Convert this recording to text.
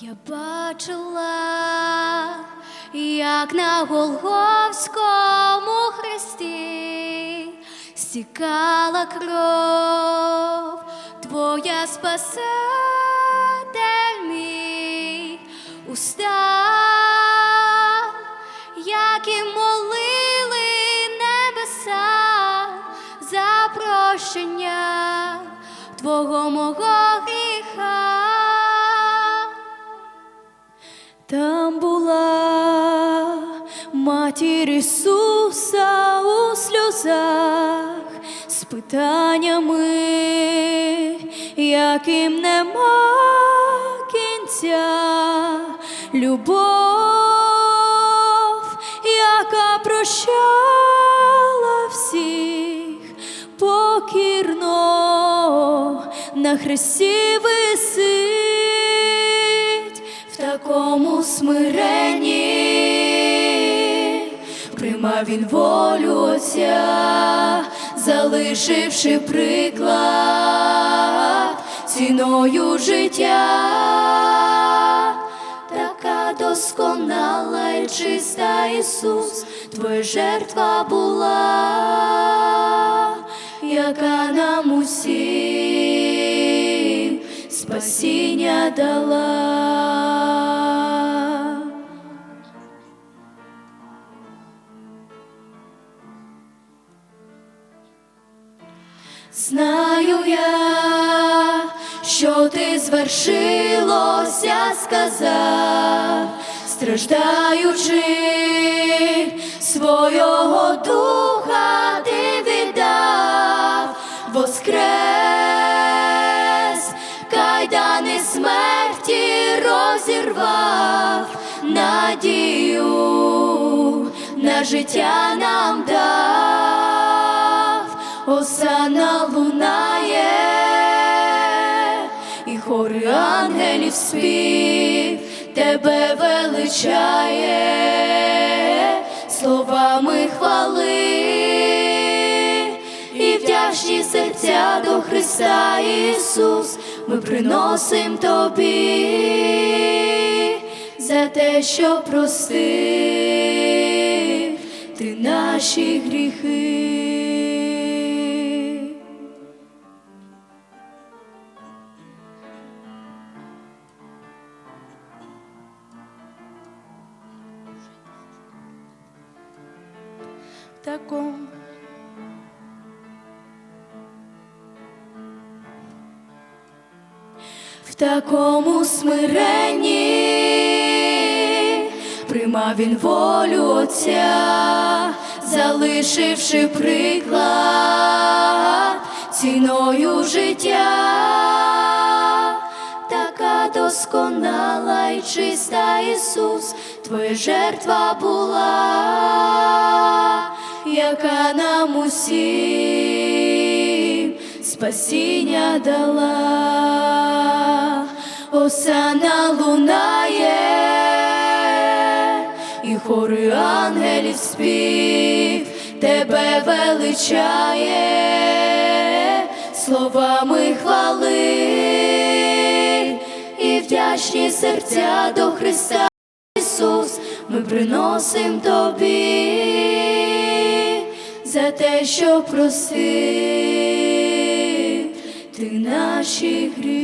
Я бачила, як на Голгофському хресті стікала кров, твоя спаситель мій уста, які молили небеса за прощення твого мого гріха. Матір Ісуса у сльозах з питаннями, яким нема кінця, любов, яка прощала всіх покірно на хресті висить в такому смиренні він волю Отця, залишивши приклад ціною життя, така досконала і чиста Ісус, твоя жертва була, яка нам усім спасіння дала. Знаю я, що ти звершилося, сказав, страждаючи свого духа ти віддав, воскрес, кайдани смерті розірвав, надію на життя нам дав, осана лунає, і хори ангелів спів тебе величає словами хвали і вдячні серця до Христа Ісус, ми приносим тобі за те, що простив ти наші гріхи. Таком. В такому смиренні приймав він волю Отця, залишивши приклад ціною життя, така досконала і чиста Ісус, твоя жертва була яка нам усім спасіння дала, осана лунає, і хори ангелів спів тебе величає словами хвали і вдячні серця до Христа. Ісус, ми приносим тобі за те, що просив ти наші гріхи.